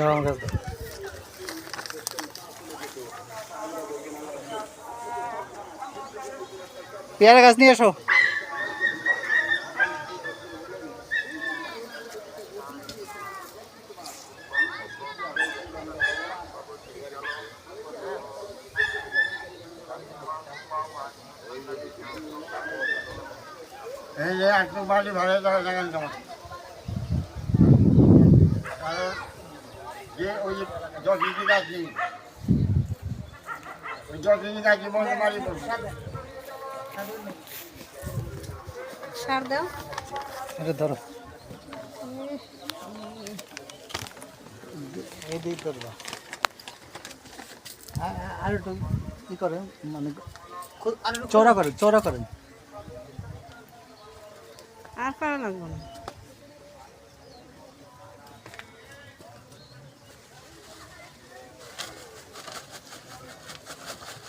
আমার কাছে পেয়ারা গাছ নিয়ে এসো। এই যে একটু বাড়ি ভাড়া দেওয়া তোমার। যে ওই জগিজি গাছ ওই জগিজি গাছ জীবন মারি পড়ছে সার দাও। এটা ধরো। এই দিক ধরবা আ- আ- আর একটু ই করেন মানে চওড়া করেন চওড়া করেন আর করা লাগবে না।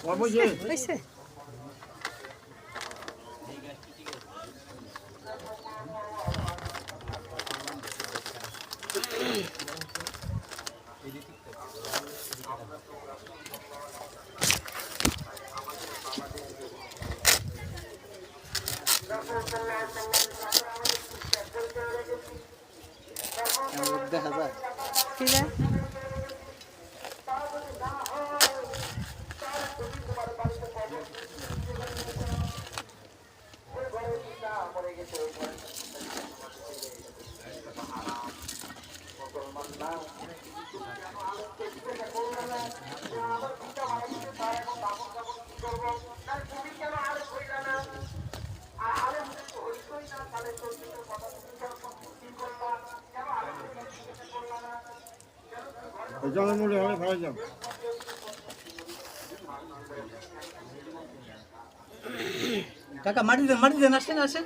没事，没事。জলের মূল্য হলে ভাড়া যাও কাকা মাটি দেন মাটি দেন আসেন আসেন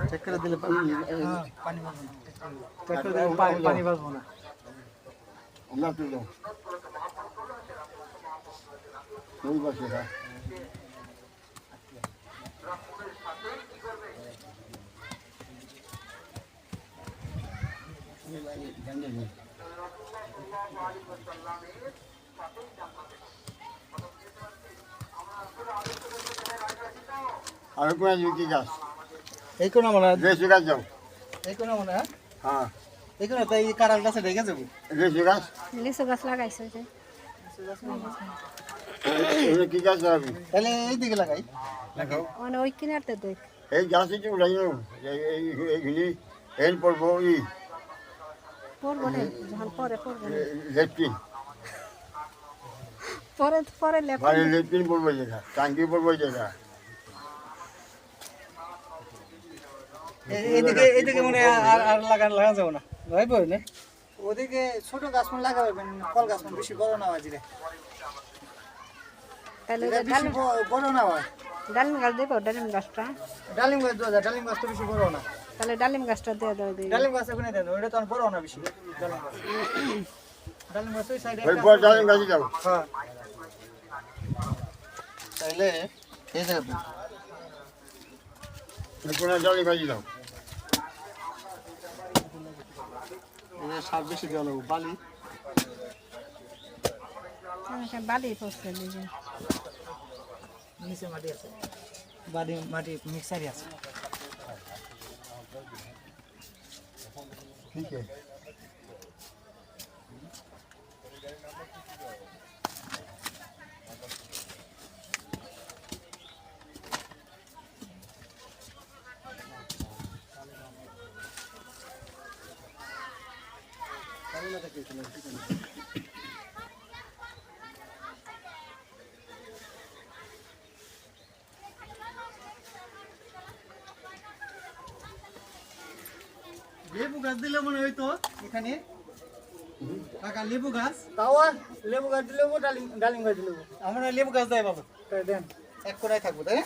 চেক করে দিলে পানি পানি চেক করে দিলে পানি বাঁচবো না আমরা তুই যাও ওই হ্যাঁ আর কোন কি গাছ এই কোনো মনে হয় দেশি গাছ মনে হয়? হ্যাঁ। এই কোনো তাই কারাল গাছে ঢেকে যাব। দেশি গাছ? লিচু গাছ লাগাইছে কি গাছ লাগাবি? তাহলে এই দিকে লাগাই মানে ওই কিনারতে দেখ। এই গাছে কি উঠাই এইগুলি এই পড়ব ই। পড়ব না যখন পরে পড়ব পরে পরে লেপ মানে লেট্রিন পড়ব যেটা এইদিকে এইদিকে মনে আর আর লাগান লাগান যাব না। ভাই বই না। ওদিকে ছোট গাছ ফোন লাগাবেন ফল গাছ ফোন বেশি বড় না হয় জিরে তাহলে বেশি বড় না হয়। ডালিম গাছ দেবো ডালিম গাছটা? ডালিম গাছ দেওয়া যায় ডালিম গাছ তো বেশি বড় না। তাহলে ডালিম গাছটা দিয়ে দেওয়া দিই ডালিম গাছ ওখানে দেন ওটা তো আর বড় না বেশি ডালিম গাছ। ডালিম গাছ ওই সাইডে ওই বড় ডালিম গাছে যাও হ্যাঁ। তাইলে এই ডালিম গাছে যাও সার বেশি দেওয়া লাগবে বালি। বালি পড়ছে নিচে মাটি আছে। বালি মাটি মিক্সারই আছে। ঠিক আছে লেবু গাছ দিলে মনে হইতো এখানে? কাকা লেবু গাছ? তাও লেবু গাছ দিলে ডালিম ডালিম গাছ দিলে আমরা লেবু গাছ দেয় বাবু। তাই দেন। এক কোনায় থাকব তাই?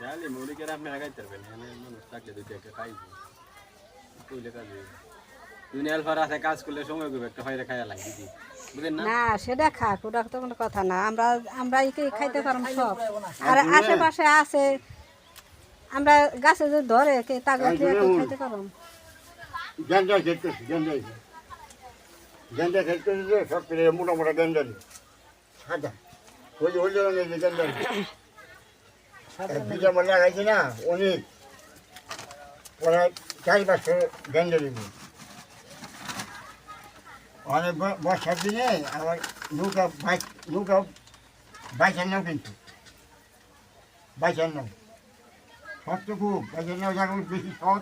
জানি মুড়িকে আপনি লাগাইতে পারবেন এখানে মানুষ থাকলে দুইটা একটা খাইবে কইলে কাজ। হইবে। দুনিয়া আলফার আছে কাজ করলে সময় করবে একটা হয়রে খাইয়া লাগে বুঝেন না? না সেটা খাক ওটা তো কোনো কথা না। আমরা আমরা একে খাইতে পারম সব। আর আশেপাশে আছে আমরা গাছে যদি ধরে কে খাইতে পারম খেত সব পেরে মোটা মোটা সাদা। ওই রঙের যে লাগাইছে না অনেক। পরে চারি পাঁচশো দিব অনেক বর্ষার দিনে আবার নৌকা বাইক নৌকা বাইশের নাও কিন্তু। বাইশের নাও। শখ তো খুব বাইশের নাও যখন বেশি শখ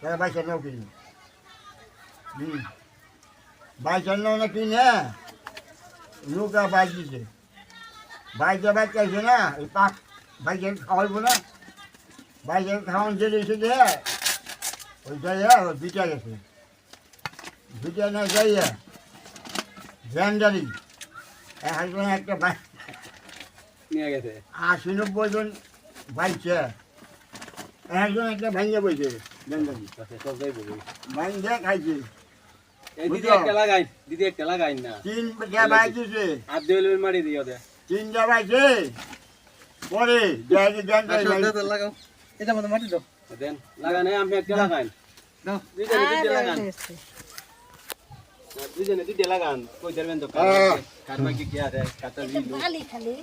তারা বাইশের নাও কিনি হুম। বাইশের নাও না কিনে নৌকা বাইক দিছে বাইকে বাইক চাইছে না, এই পাক বাইকের খাওয়াইবো না। বাইকের খাওয়ান যে এসে যে ওই যাইয়া ওই বিটা গেছে বিটা না যাইয়া ভ্যান্ডারি একটা বাইক নিয়ে গেছে। আশি নব্বই জন বাইছে। একজন একটা ভাঙ্গে বইছে ভ্যান্ডারি আচ্ছা, ভাঙ্গে খাইছে। দিদি? একটা লাগাই দিদি একটা লাগাই না। বাইছে। হাত দিয়ে লইবেন মারি দিও দে। তিনটা বাইছে। পরে দাও, দাও, লাগাও। এটা মতো মাটি দাও। দেন লাগানে আমি একটা লাগাই দাও। দুইটা লাগান। হয়েছে। দুইটা লাগান কই ধরবেন তো। কারমা কি কি কাটা দিলু খালি খালি।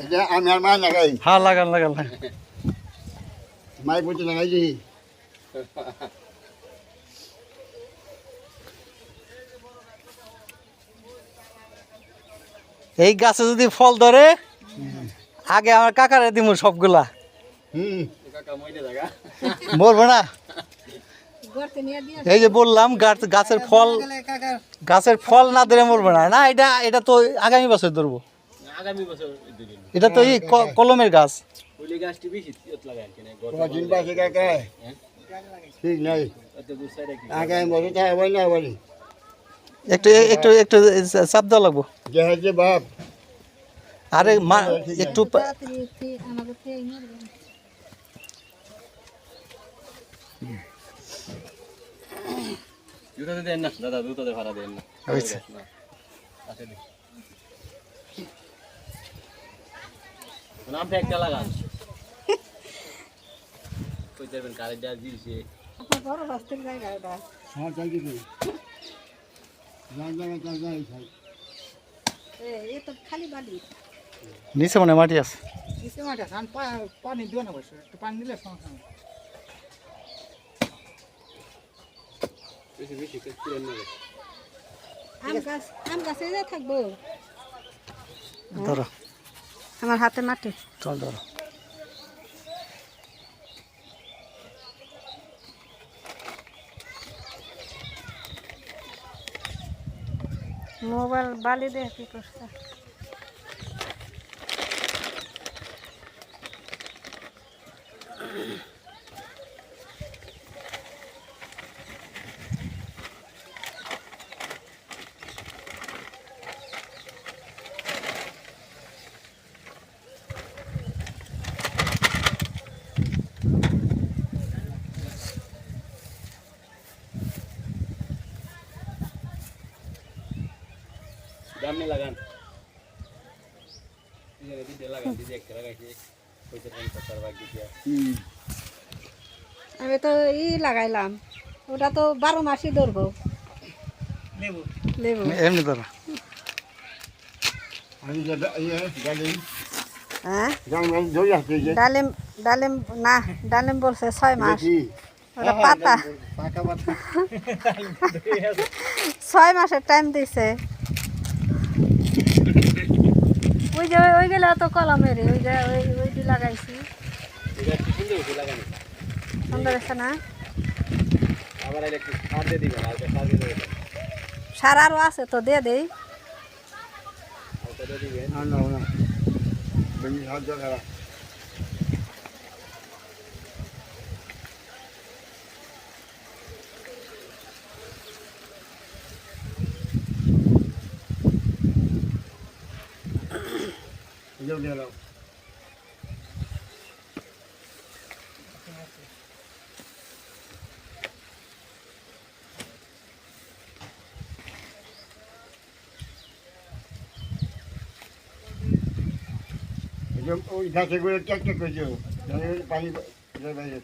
এটা আমি আর মা লাগাই। হ্যাঁ লাগান লাগান লাগান। মাই বলতে লাগাই দিই এই গাছে যদি ফল ধরে আগে আমার কাকারে দিব সবগুলা। হুম। কাকা মইতে জায়গা বলব না। এই যে বললাম গাছ- গাছের ফল গাছের ফল না ধরে মরবো না। না এটা এটা তো আগামী বছর ধরবো। এটা তো এই ক- কলমের গাছ। বলি একটু একটু একটু চাপ দেওয়া লাগবো। যে আরে মা একটু পা- তাড়াতাড়ি খেয়ে আমাদের খেয়ে মরবে জুতাতে দেন না দাদা জুতাতে ভাড়া দেন না। আছে দি নাম একটা লাগান। কই দেবেন কারে যা দিছে আপনার বড় বাস্তির জায়গা এটা। হ্যাঁ তাই কি জায়গা জায়গা যাই এ এ তো খালি বালি। নিচে মানে মাটি আছে। নিচে ধান পা- পানি দিও না বসে একটু পানি দিলে সমস্যা নেই। বেশি বেশি আম গাছ আম গাছে যে থাকব। ধরো। আমার হাতে মাটি। চল ধরো। মোবাইল বালি দিয়ে কি করছে দামনে লাগান দিদি দিদি লাগান দিদি একটা লাগাইছে কই দেবেন কাটার বাকি দিয়া আমি তো ই লাগাইলাম ওটা তো বারো মাসই ধরবো। লেবু। লেবু। এমনি ধরো ইয়ে হ্যাঁ? ডালিম ডালিম না ডালিম বলছে ছয় মাস। ওটা পাতা। ছয় মাসের টাইম দিছে। ওই যে ওই গেলে তো কলমের ওই যে ওই ওইটি লাগাইছি। কি সুন্দর আছে না? সার আরও আছে তো দিয়ে দেই। না না করা যোগ গেল ওই গাছে গুলো টেক টেক করছে পানি বাইরে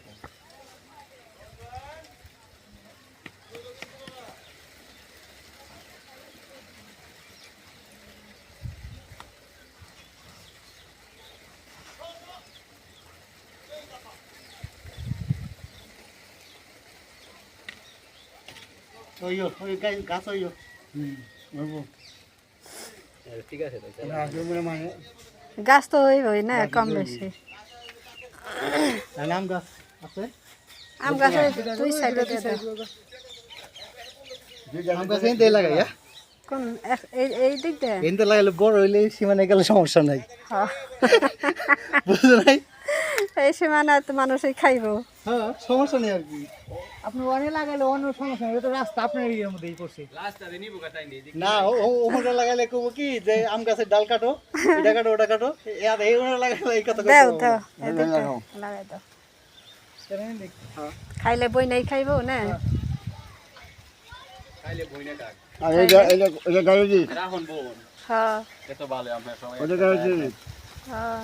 যেত ওই ওই গাছ- গাছ ঠিক আছে তো মানে গাছ ওই না কম বেশি। আম গাছ আছে? আম গাছের দুই সাইডে দুই আম গাছে গাছ এনতে লাগাই হ্যাঁ? কোন এই এই দিক দিয়ে? এনতে লাগাইলে বড় হইলে সীমানে গেলে সমস্যা নাই। হ্যাঁ। বুঝছ নাই? এই সীমানা তো মানুষই খাইব। হ্যাঁ সমস্যা নেই আর কি। আপনি অনেক লাগাইলে অন্য সমস্যা নেই রাস্তা আপনার এরিয়ার মধ্যেই পড়ছে। না ও ওটা লাগাইলে কব কি যে আম গাছের ডাল কাটো এটা কাটো ওটা কাটো আর এই ওটা লাগাইলে এই কথা দাও দাও, লাগাই দাও। খাইলে বই নাই খাইব না? খাইলে বই না কাক। আর এটা এটা এটা গাড়ি দিস রাখুন বোন। হ্যাঁ। এত ভালো আমরা সবাই ওটা গাড়ি দিস হ্যাঁ।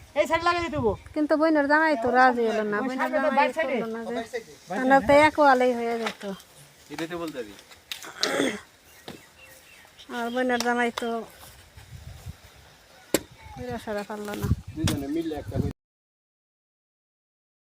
এই সাইড লাগাই দিতে কিন্তু বইনের জামাই তো রাজি হলো না বইনের জামাই করল না যে। আমরা তো এক ওয়ালেই হয়ে যেত। এটাতে বলতে দি আর বইনের জামাই তো কইরা সারা পারল না। দুজনে মিলে একটা